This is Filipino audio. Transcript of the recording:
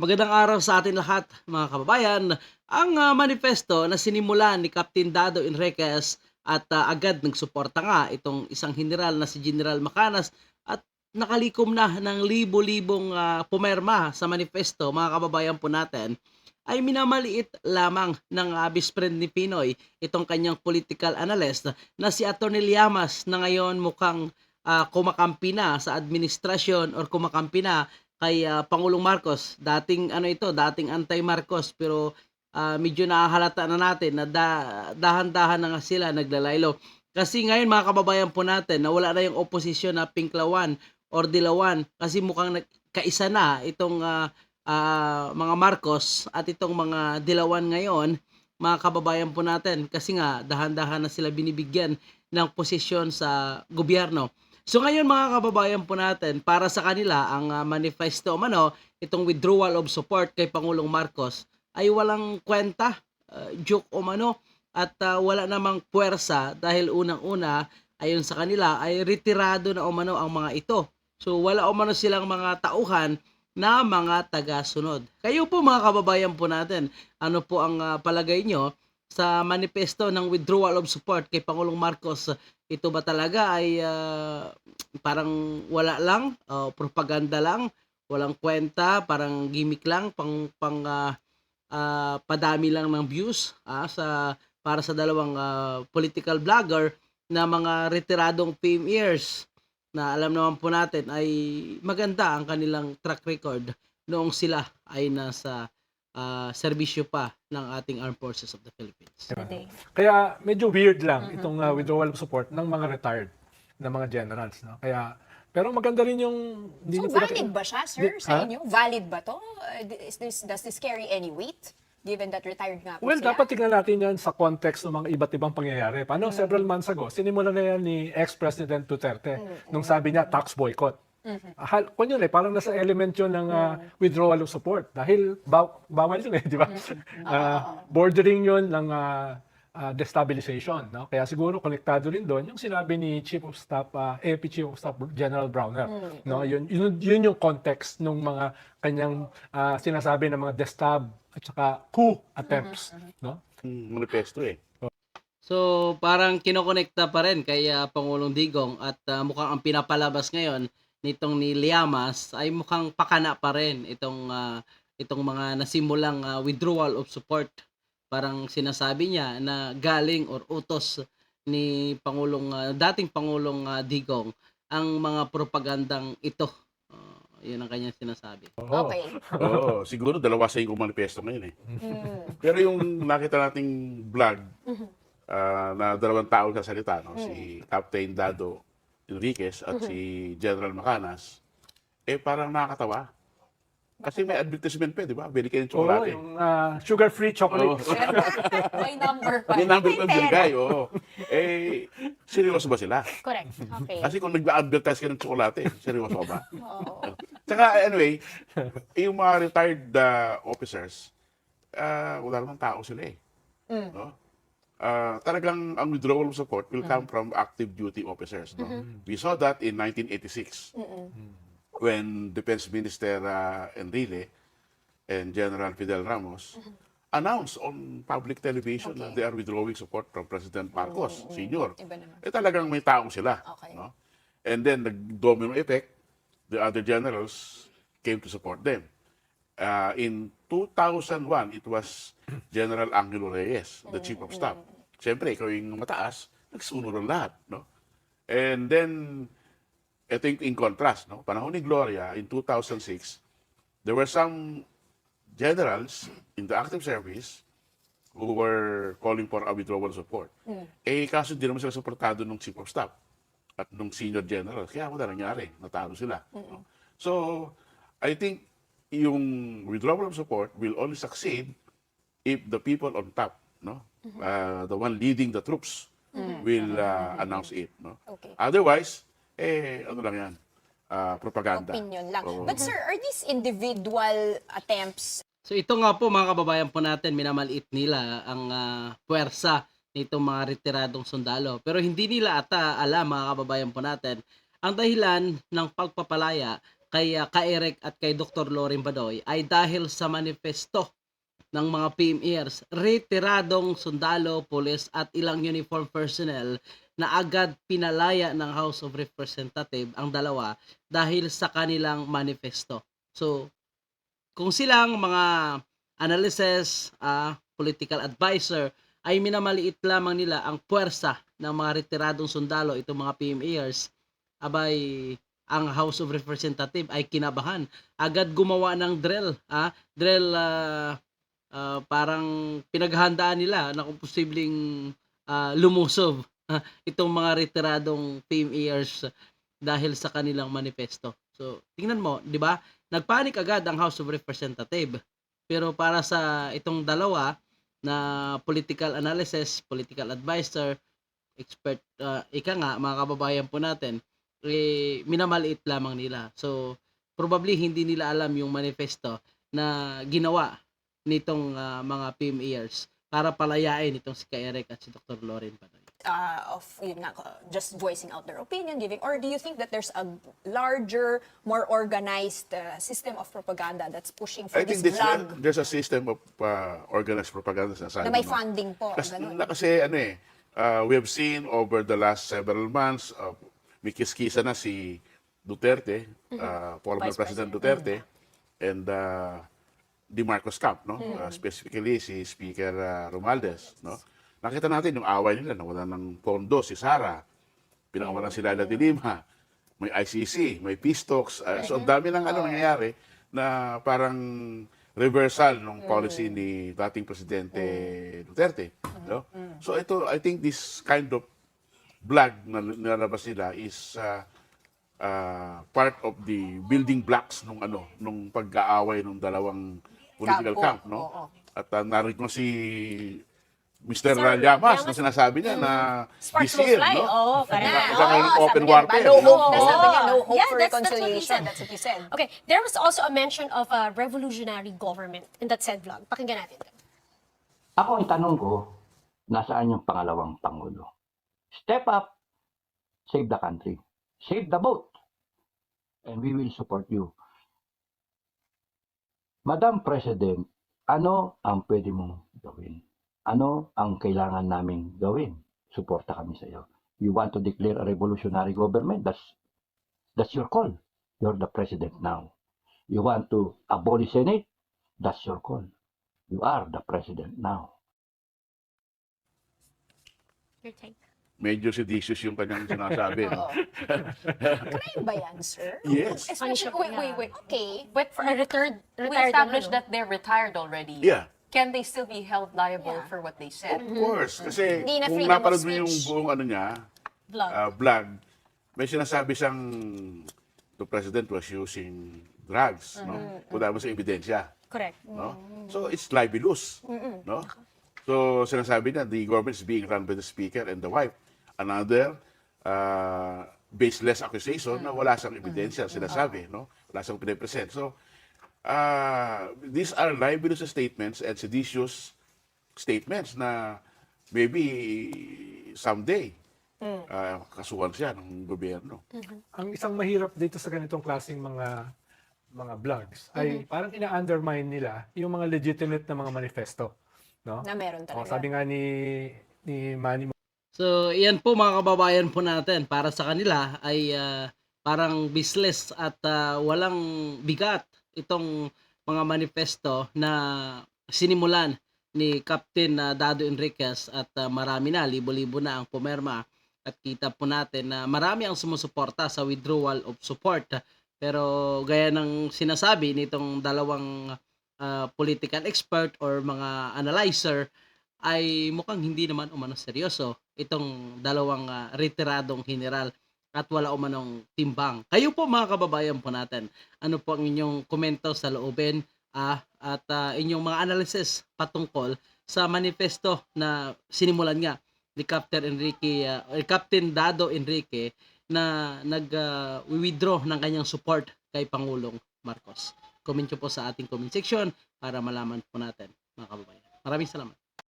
Magandang araw sa atin lahat, mga kababayan. Ang ah, manifesto na sinimulan ni Captain Dado Enriquez at ah, agad nagsuporta nga itong isang general na si General Macanas at nakalikom na ng libo-libong ah, pumerma sa manifesto, mga kababayan po natin, ay minamaliit lamang ng uh, friend ni Pinoy itong kanyang political analyst na si Atty. Llamas na ngayon mukhang ah, kumakampi na sa administrasyon or kumakampi na kay ah, Pangulong Marcos. Dating ano ito, dating anti-Marcos pero ah, medyo nahahalata na natin na da- dahan-dahan na nga sila naglalaylo. Kasi ngayon mga kababayan po natin na wala na yung oposisyon na Pinklawan or Dilawan kasi mukhang kaisa na itong ah, ah, mga Marcos at itong mga Dilawan ngayon mga kababayan po natin kasi nga dahan-dahan na sila binibigyan ng posisyon sa gobyerno. So ngayon mga kababayan po natin, para sa kanila ang ah, manifesto mano, itong withdrawal of support kay Pangulong Marcos ay walang kwenta, ah, joke o mano at ah, wala namang puwersa dahil unang-una ayon sa kanila ay retirado na umano ang mga ito. So wala umano silang mga tauhan na mga taga-sunod. Kayo po mga kababayan po natin, ano po ang ah, palagay nyo sa manifesto ng withdrawal of support kay Pangulong Marcos? Ito ba talaga ay ah, parang wala lang, o propaganda lang, walang kwenta, parang gimmick lang, pang, pang ah, ah, padami lang ng views ah, sa para sa dalawang ah, political vlogger na mga retiradong PMEers na alam naman po natin ay maganda ang kanilang track record noong sila ay nasa ah, serbisyo pa ng ating Armed Forces of the Philippines. Today. Kaya medyo weird lang itong uh, withdrawal of support ng mga retired na mga generals. No? Kaya, pero maganda rin yung... hindi So valid ba siya, sir, Di- sa ha? inyo? Valid ba to? Uh, Is this, does this carry any weight? Given that retired nga po Well, sila? dapat tignan natin yan sa context ng mga iba't ibang pangyayari. Paano several months ago, sinimulan na yan ni ex-President Duterte nung sabi niya tax boycott. Ahal, kung yun eh, parang nasa element yun ng ah, withdrawal of support. Dahil baw- bawal yun eh, di ba? Ah, bordering yun ng ah, ah, destabilization. No? Kaya siguro konektado rin doon yung sinabi ni Chief of Staff, ah, AFP Chief of Staff General Browner. No? Yun, yun, yun yung context ng mga kanyang ah, sinasabi ng mga destab at saka coup attempts. No? Hmm, manifesto eh. So, parang kinokonekta pa rin kay Pangulong Digong at ah, mukhang ang pinapalabas ngayon nitong ni Liamas ay mukhang pakana pa rin itong ah, itong mga nasimulang ah, withdrawal of support. Parang sinasabi niya na galing or utos ni Pangulong ah, dating Pangulong ah, Digong ang mga propagandang ito. Ah, yun ang kanyang sinasabi. Oo. Okay. Oo, siguro dalawa sa yung manifesto ngayon eh. Mm. Pero yung nakita nating vlog ah, na dalawang tao sa salita, no? si Captain Dado Enriquez at si General Macanas, eh parang nakakatawa. Kasi may advertisement pa, eh, di ba? Bili kayo ng Oo, tsokolate. yung ah, sugar-free chocolate. May number pa. May number May pa pera. binigay, oo. Eh, seryoso ba sila? Correct. Okay. Kasi kung nag-advertise ka ng tsokolate, seryoso ka ba? Oo. Tsaka anyway, yung mga retired uh, officers, uh, wala namang tao sila eh. No? Uh, talagang ang withdrawal of support will come from active duty officers. No? We saw that in 1986 when Defense Minister uh, Enrile and General Fidel Ramos announced on public television na they are withdrawing support from President Marcos Sr. Iba naman. Eh talagang may taong sila. Okay. No? And then nag-domino effect, the other generals came to support them. Uh, in 2001, it was General Angelo Reyes, the chief of staff. Siyempre, ikaw yung mataas, nagsunod ang lahat. No? And then, ito yung in contrast, no? panahon ni Gloria, in 2006, there were some generals in the active service who were calling for a withdrawal support. Eh, kaso di naman sila suportado ng chief of staff at nung senior general. Kaya wala nangyari. Natalo sila. no? So, I think yung withdrawal of support will only succeed if the people on top, no, uh, the one leading the troops, will uh, announce it. No? Okay. Otherwise, eh, ano lang yan, uh, propaganda. Opinion lang. Oo. But sir, are these individual attempts So ito nga po mga kababayan po natin, minamaliit nila ang ah, puwersa nitong mga retiradong sundalo. Pero hindi nila ata alam mga kababayan po natin ang dahilan ng pagpapalaya kay uh, Kaerek at kay Dr. Loren Badoy ay dahil sa manifesto ng mga PMEers, retiradong sundalo, pulis at ilang uniform personnel na agad pinalaya ng House of Representatives ang dalawa dahil sa kanilang manifesto. So, kung silang mga analysis, ah, political advisor, ay minamaliit lamang nila ang puwersa ng mga retiradong sundalo, itong mga PMEers, abay, ang House of Representatives ay kinabahan. Agad gumawa ng drill, ah, drill ah, ah, parang pinaghandaan nila na kung posibleng ah, lumusob ah, itong mga retiradong PMEers dahil sa kanilang manifesto. So, tingnan mo, 'di ba? Nagpanik agad ang House of Representatives. Pero para sa itong dalawa na political analysis, political advisor, expert, ah, ika nga, mga kababayan po natin, eh, minamaliit lamang nila. So, probably hindi nila alam yung manifesto na ginawa nitong ah, mga PMEers para palayain itong si Kaerek at si Dr. Loren Panoy. uh, of yun nga, uh, just voicing out their opinion, giving, or do you think that there's a larger, more organized uh, system of propaganda that's pushing for I this think there's, vlog there's a system of uh, organized propaganda sa na may funding po? Kasi, ganun. na, kasi ano eh, uh, we have seen over the last several months, uh, may kiskisa na si Duterte, uh, former Vice President President. Duterte, and uh, Di Marcos Camp, no? Uh, specifically si Speaker uh, Romualdez, no? Nakita natin yung away nila, nawala ng pondo si Sara, pinakawalan si Lala de Lima, may ICC, may peace talks. uh, so ang dami ng ano nangyayari na parang reversal ng policy ni dating presidente Duterte, no? So ito I think this kind of vlog na nilalabas nila is uh, uh, part of the building blocks nung ano nung pag-aaway ng dalawang political Campo, camp, no? oo. At uh, narinig ko si Mr. Sir Llamas na sinasabi niya na Sparks this will year, fly. no? Oo, yung Oo, open sabi niya, warfare. No no? hope na sabi niya, no hope Yeah, for that's- that's what he reconciliation. said. That's what he said. Okay, there was also a mention of a revolutionary government in that said vlog. Pakinggan natin. Ako ang tanong ko, nasaan yung pangalawang pangulo? Step up, save the country, save the boat, and we will support you. Madam President, ano ang pwede mong gawin? Ano ang kailangan naming gawin? Suporta kami sa iyo. You want to declare a revolutionary government? That's that's your call. You're the president now. You want to abolish Senate? That's your call. You are the president now. Your take. Medyo seditious yung kanyang sinasabi. no? Crime ba yan, sir? Yes. Especially, wait, wait, wait. Okay. But for a retired, we retired established ano, that they're retired already. Yeah. Can they still be held liable Yeah. for what they said? Of course. Kasi Hindi na kung freedom of napanood mo yung speech. buong ano niya, vlog. uh, vlog, may sinasabi siyang the president was using drugs, no? Wala mo sa ebidensya, Correct. no? So it's libelous, no? So sinasabi niya the government is being run by the speaker and the wife. Another uh, baseless accusation na wala siyang ebidensya sinasabi, no? Wala siyang pinipresent. So uh, these are libelous statements and seditious statements na maybe someday uh, kasuhan siya ng gobyerno. Ang isang mahirap dito sa ganitong klaseng mga mga vlogs ay parang ina-undermine nila yung mga legitimate na mga manifesto. No? Na meron O, talaga. sabi nga ni ni Manny So, yan po mga kababayan po natin. Para sa kanila ay ah, parang business at ah, walang bigat itong mga manifesto na sinimulan ni Captain ah, Dado Enriquez at ah, marami na, libo-libo na ang pumerma. At kita po natin na marami ang sumusuporta sa withdrawal of support. Pero gaya ng sinasabi nitong dalawang ah, political expert or mga analyzer, ay mukhang hindi naman umano seryoso itong dalawang ah, retiradong general at wala umanong timbang. Kayo po mga kababayan po natin, ano po ang inyong komento sa loobin ah, at ah, inyong mga analysis patungkol sa manifesto na sinimulan nga ni Captain Enrique or Captain Dado Enrique na nag-withdraw ng kanyang support kay Pangulong Marcos. Comment nyo po sa ating comment section para malaman po natin mga kababayan. Maraming salamat.